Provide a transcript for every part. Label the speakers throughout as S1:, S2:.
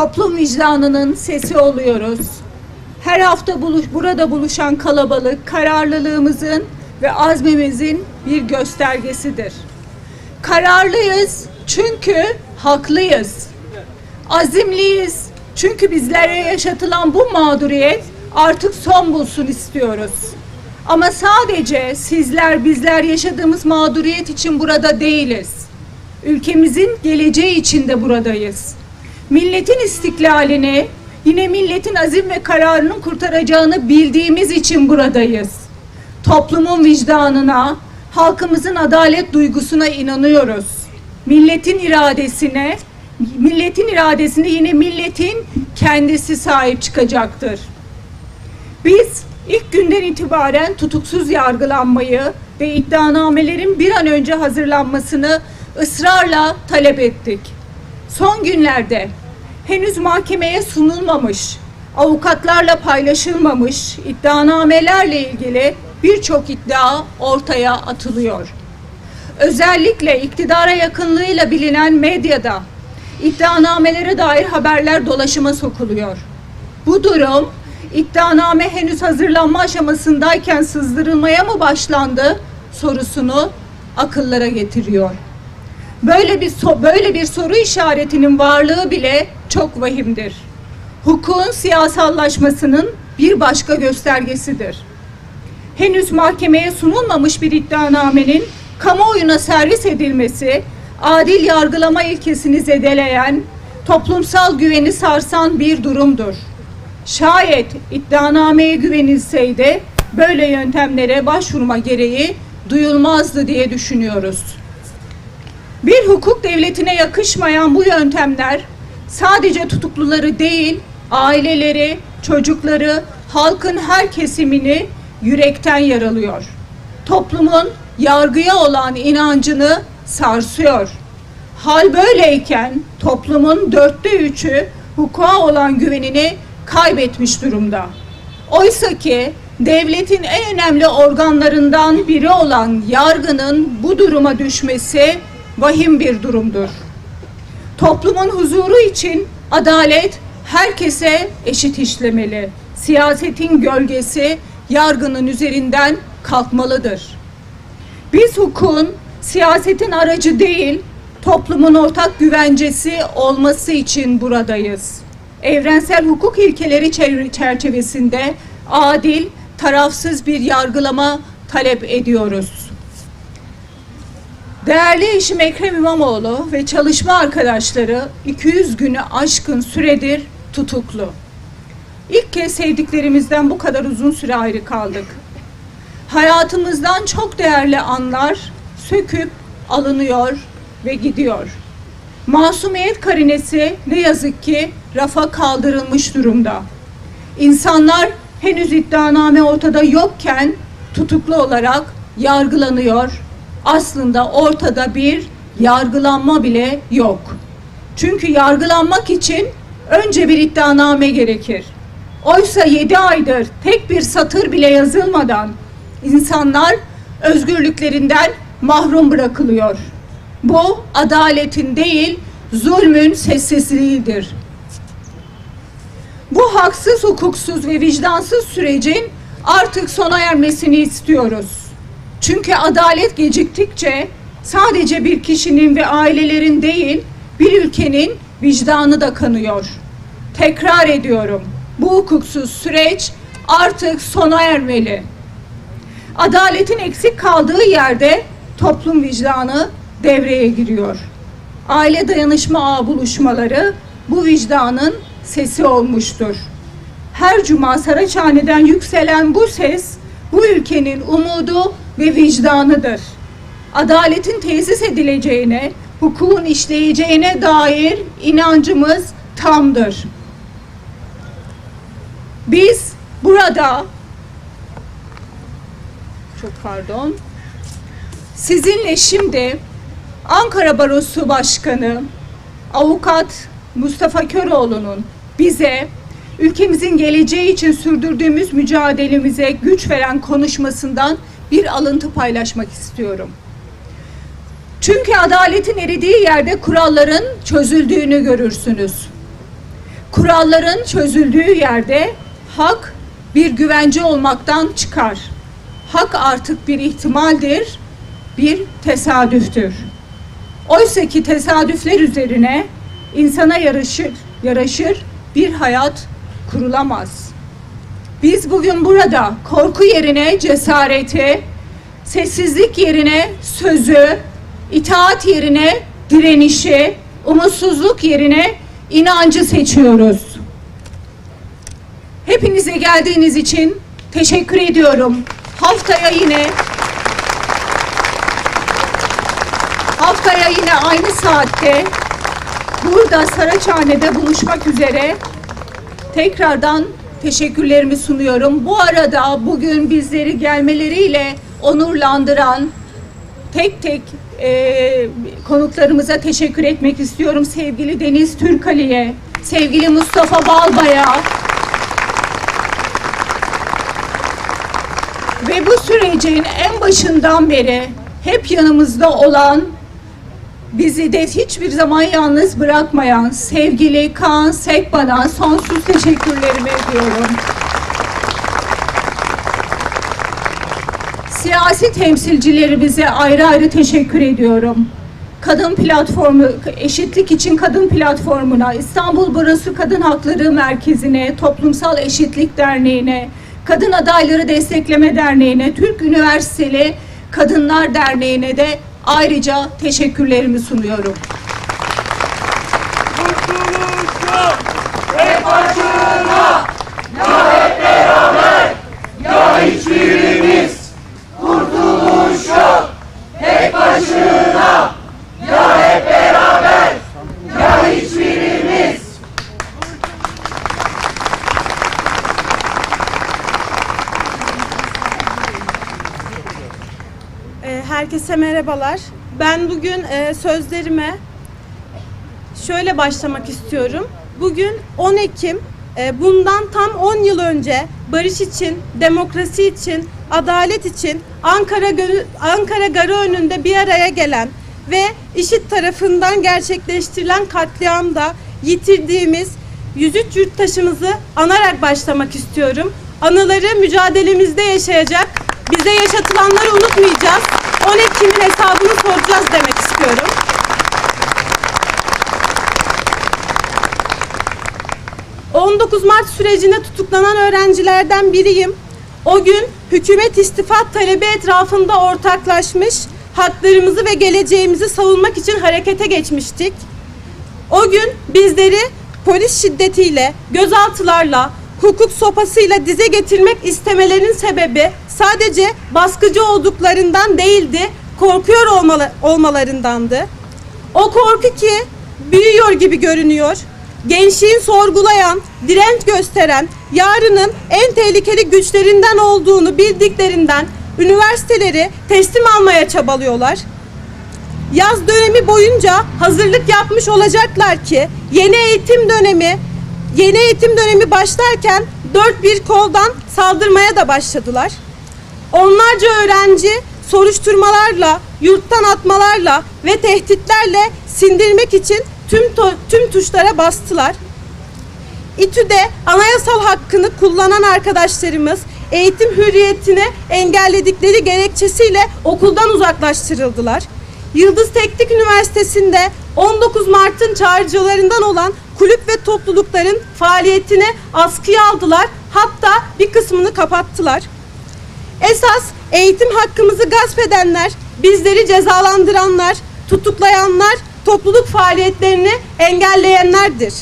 S1: toplum vicdanının sesi oluyoruz. Her hafta buluş, burada buluşan kalabalık kararlılığımızın ve azmimizin bir göstergesidir. Kararlıyız çünkü haklıyız. Azimliyiz çünkü bizlere yaşatılan bu mağduriyet artık son bulsun istiyoruz. Ama sadece sizler bizler yaşadığımız mağduriyet için burada değiliz. Ülkemizin geleceği için de buradayız. Milletin istiklalini, yine milletin azim ve kararının kurtaracağını bildiğimiz için buradayız. Toplumun vicdanına, halkımızın adalet duygusuna inanıyoruz. Milletin iradesine, milletin iradesine yine milletin kendisi sahip çıkacaktır. Biz ilk günden itibaren tutuksuz yargılanmayı ve iddianamelerin bir an önce hazırlanmasını ısrarla talep ettik. Son günlerde henüz mahkemeye sunulmamış, avukatlarla paylaşılmamış iddianamelerle ilgili birçok iddia ortaya atılıyor. Özellikle iktidara yakınlığıyla bilinen medyada iddianamelere dair haberler dolaşıma sokuluyor. Bu durum iddianame henüz hazırlanma aşamasındayken sızdırılmaya mı başlandı sorusunu akıllara getiriyor. Böyle bir so- böyle bir soru işaretinin varlığı bile çok vahimdir. Hukukun siyasallaşmasının bir başka göstergesidir. Henüz mahkemeye sunulmamış bir iddianamenin kamuoyuna servis edilmesi, adil yargılama ilkesini zedeleyen, toplumsal güveni sarsan bir durumdur. Şayet iddianameye güvenilseydi böyle yöntemlere başvurma gereği duyulmazdı diye düşünüyoruz. Bir hukuk devletine yakışmayan bu yöntemler sadece tutukluları değil, aileleri, çocukları, halkın her kesimini yürekten yaralıyor. Toplumun yargıya olan inancını sarsıyor. Hal böyleyken toplumun dörtte üçü hukuka olan güvenini kaybetmiş durumda. Oysa ki devletin en önemli organlarından biri olan yargının bu duruma düşmesi vahim bir durumdur. Toplumun huzuru için adalet herkese eşit işlemeli. Siyasetin gölgesi yargının üzerinden kalkmalıdır. Biz hukukun siyasetin aracı değil, toplumun ortak güvencesi olması için buradayız. Evrensel hukuk ilkeleri çer- çerçevesinde adil, tarafsız bir yargılama talep ediyoruz. Değerli eşim Ekrem İmamoğlu ve çalışma arkadaşları 200 günü aşkın süredir tutuklu. İlk kez sevdiklerimizden bu kadar uzun süre ayrı kaldık. Hayatımızdan çok değerli anlar söküp alınıyor ve gidiyor. Masumiyet karinesi ne yazık ki rafa kaldırılmış durumda. İnsanlar henüz iddianame ortada yokken tutuklu olarak yargılanıyor. Aslında ortada bir yargılanma bile yok. Çünkü yargılanmak için önce bir iddianame gerekir. Oysa 7 aydır tek bir satır bile yazılmadan insanlar özgürlüklerinden mahrum bırakılıyor. Bu adaletin değil, zulmün sessizliğidir. Bu haksız, hukuksuz ve vicdansız sürecin artık sona ermesini istiyoruz. Çünkü adalet geciktikçe sadece bir kişinin ve ailelerin değil, bir ülkenin vicdanı da kanıyor. Tekrar ediyorum. Bu hukuksuz süreç artık sona ermeli. Adaletin eksik kaldığı yerde toplum vicdanı devreye giriyor. Aile dayanışma ağı buluşmaları bu vicdanın sesi olmuştur. Her cuma Saraçhane'den yükselen bu ses bu ülkenin umudu ve vicdanıdır. Adaletin tesis edileceğine, hukukun işleyeceğine dair inancımız tamdır. Biz burada çok pardon. Sizinle şimdi Ankara Barosu Başkanı Avukat Mustafa Köroğlu'nun bize ülkemizin geleceği için sürdürdüğümüz mücadelemize güç veren konuşmasından bir alıntı paylaşmak istiyorum. Çünkü adaletin eridiği yerde kuralların çözüldüğünü görürsünüz. Kuralların çözüldüğü yerde hak bir güvence olmaktan çıkar. Hak artık bir ihtimaldir, bir tesadüftür. Oysa ki tesadüfler üzerine insana yaraşır, yaraşır bir hayat kurulamaz. Biz bugün burada korku yerine cesareti, sessizlik yerine sözü, itaat yerine direnişi, umutsuzluk yerine inancı seçiyoruz. Hepinize geldiğiniz için teşekkür ediyorum. Haftaya yine haftaya yine aynı saatte burada Saraçhane'de buluşmak üzere tekrardan teşekkürlerimi sunuyorum. Bu arada bugün bizleri gelmeleriyle onurlandıran tek tek e, konuklarımıza teşekkür etmek istiyorum. Sevgili Deniz Türkali'ye, sevgili Mustafa Balbay'a ve bu sürecin en başından beri hep yanımızda olan bizi de hiçbir zaman yalnız bırakmayan sevgili Kaan Sekban'a sonsuz teşekkürlerimi ediyorum. Siyasi temsilcilerimize ayrı ayrı teşekkür ediyorum. Kadın platformu, eşitlik için kadın platformuna, İstanbul Burası Kadın Hakları Merkezi'ne, Toplumsal Eşitlik Derneği'ne, Kadın Adayları Destekleme Derneği'ne, Türk Üniversiteli Kadınlar Derneği'ne de ayrıca teşekkürlerimi sunuyorum.
S2: Herkese merhabalar. Ben bugün e, sözlerime şöyle başlamak istiyorum. Bugün 10 Ekim, e, bundan tam 10 yıl önce barış için, demokrasi için, adalet için Ankara Ankara Garı önünde bir araya gelen ve IŞİD tarafından gerçekleştirilen katliamda yitirdiğimiz 103 yurttaşımızı anarak başlamak istiyorum. Anıları mücadelemizde yaşayacak, bize yaşatılanları unutmayacağız. 10 Ekim'in hesabını soracağız demek istiyorum. ...19 Mart sürecinde tutuklanan öğrencilerden biriyim. O gün hükümet istifa talebi etrafında ortaklaşmış... ...haklarımızı ve geleceğimizi savunmak için harekete geçmiştik. O gün bizleri polis şiddetiyle, gözaltılarla, hukuk sopasıyla dize getirmek istemelerinin sebebi sadece baskıcı olduklarından değildi, korkuyor olmalı, olmalarındandı. O korku ki büyüyor gibi görünüyor. Gençliğin sorgulayan, direnç gösteren, yarının en tehlikeli güçlerinden olduğunu bildiklerinden üniversiteleri teslim almaya çabalıyorlar yaz dönemi boyunca hazırlık yapmış olacaklar ki yeni eğitim dönemi yeni eğitim dönemi başlarken dört bir koldan saldırmaya da başladılar. Onlarca öğrenci soruşturmalarla, yurttan atmalarla ve tehditlerle sindirmek için tüm tüm tuşlara bastılar. İTÜ'de anayasal hakkını kullanan arkadaşlarımız eğitim hürriyetini engelledikleri gerekçesiyle okuldan uzaklaştırıldılar. Yıldız Teknik Üniversitesi'nde 19 Mart'ın çağrıcılarından olan kulüp ve toplulukların faaliyetini askıya aldılar. Hatta bir kısmını kapattılar. Esas eğitim hakkımızı gasp edenler, bizleri cezalandıranlar, tutuklayanlar, topluluk faaliyetlerini engelleyenlerdir.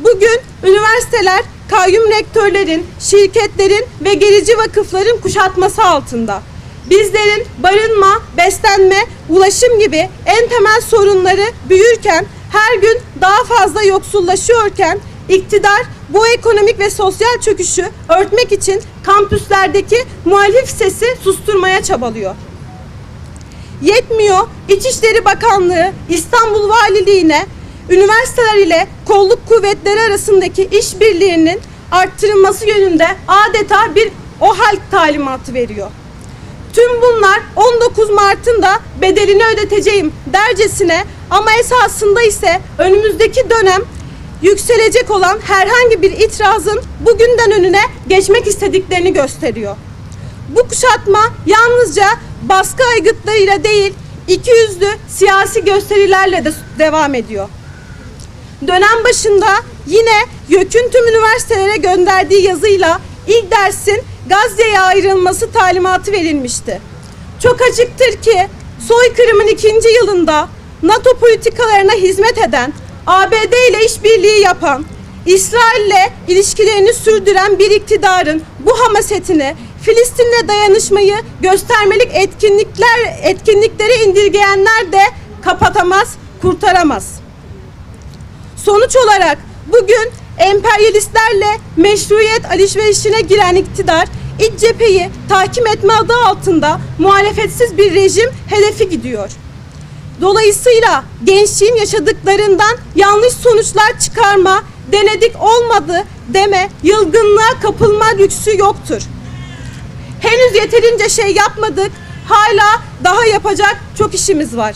S2: Bugün üniversiteler kayyum rektörlerin, şirketlerin ve gerici vakıfların kuşatması altında. Bizlerin barınma, beslenme, ulaşım gibi en temel sorunları büyürken, her gün daha fazla yoksullaşıyorken iktidar bu ekonomik ve sosyal çöküşü örtmek için kampüslerdeki muhalif sesi susturmaya çabalıyor. Yetmiyor İçişleri Bakanlığı İstanbul Valiliğine üniversiteler ile kolluk kuvvetleri arasındaki işbirliğinin arttırılması yönünde adeta bir OHAL talimatı veriyor. Tüm bunlar 19 Mart'ın da bedelini ödeteceğim dercesine ama esasında ise önümüzdeki dönem yükselecek olan herhangi bir itirazın bugünden önüne geçmek istediklerini gösteriyor. Bu kuşatma yalnızca baskı aygıtlarıyla değil, ikiyüzlü siyasi gösterilerle de devam ediyor. Dönem başında yine YÖK'ün tüm üniversitelere gönderdiği yazıyla ilk dersin Gazze'ye ayrılması talimatı verilmişti. Çok açıktır ki soykırımın ikinci yılında NATO politikalarına hizmet eden, ABD ile işbirliği yapan, İsrail'le ilişkilerini sürdüren bir iktidarın bu hamasetini Filistin'le dayanışmayı göstermelik etkinlikler etkinlikleri indirgeyenler de kapatamaz, kurtaramaz. Sonuç olarak bugün emperyalistlerle meşruiyet alışverişine giren iktidar iç cepheyi tahkim etme adı altında muhalefetsiz bir rejim hedefi gidiyor. Dolayısıyla gençliğin yaşadıklarından yanlış sonuçlar çıkarma, denedik olmadı deme, yılgınlığa kapılma lüksü yoktur. Henüz yeterince şey yapmadık, hala daha yapacak çok işimiz var.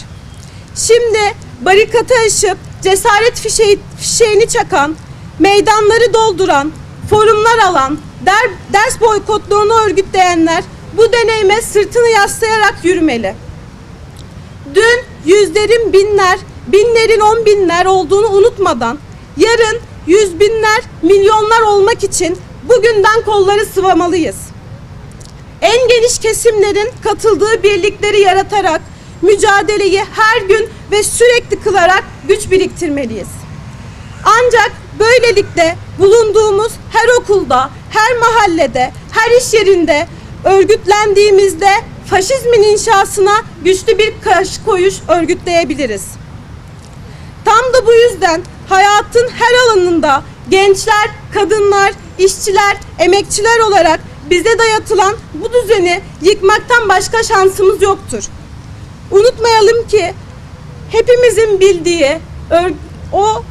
S2: Şimdi barikatı aşıp cesaret fişeği, fişeğini çakan, meydanları dolduran, forumlar alan, der, ders boykotluğunu örgütleyenler bu deneyime sırtını yaslayarak yürümeli. Dün yüzlerin binler, binlerin on binler olduğunu unutmadan yarın yüz binler, milyonlar olmak için bugünden kolları sıvamalıyız. En geniş kesimlerin katıldığı birlikleri yaratarak mücadeleyi her gün ve sürekli kılarak güç biriktirmeliyiz. Ancak böylelikle bulunduğumuz her okulda, her mahallede, her iş yerinde örgütlendiğimizde faşizmin inşasına güçlü bir karşı koyuş örgütleyebiliriz. Tam da bu yüzden hayatın her alanında gençler, kadınlar, işçiler, emekçiler olarak bize dayatılan bu düzeni yıkmaktan başka şansımız yoktur. Unutmayalım ki hepimizin bildiği ör- o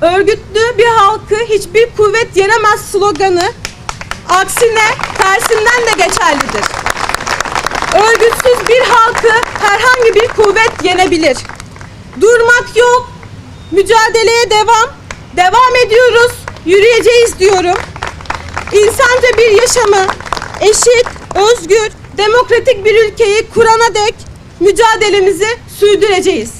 S2: örgütlü bir halkı hiçbir kuvvet yenemez sloganı aksine tersinden de geçerlidir. Halkı herhangi bir kuvvet yenebilir. Durmak yok, mücadeleye devam, devam ediyoruz, yürüyeceğiz diyorum. İnsanca bir yaşamı, eşit, özgür, demokratik bir ülkeyi kurana dek mücadelemizi sürdüreceğiz.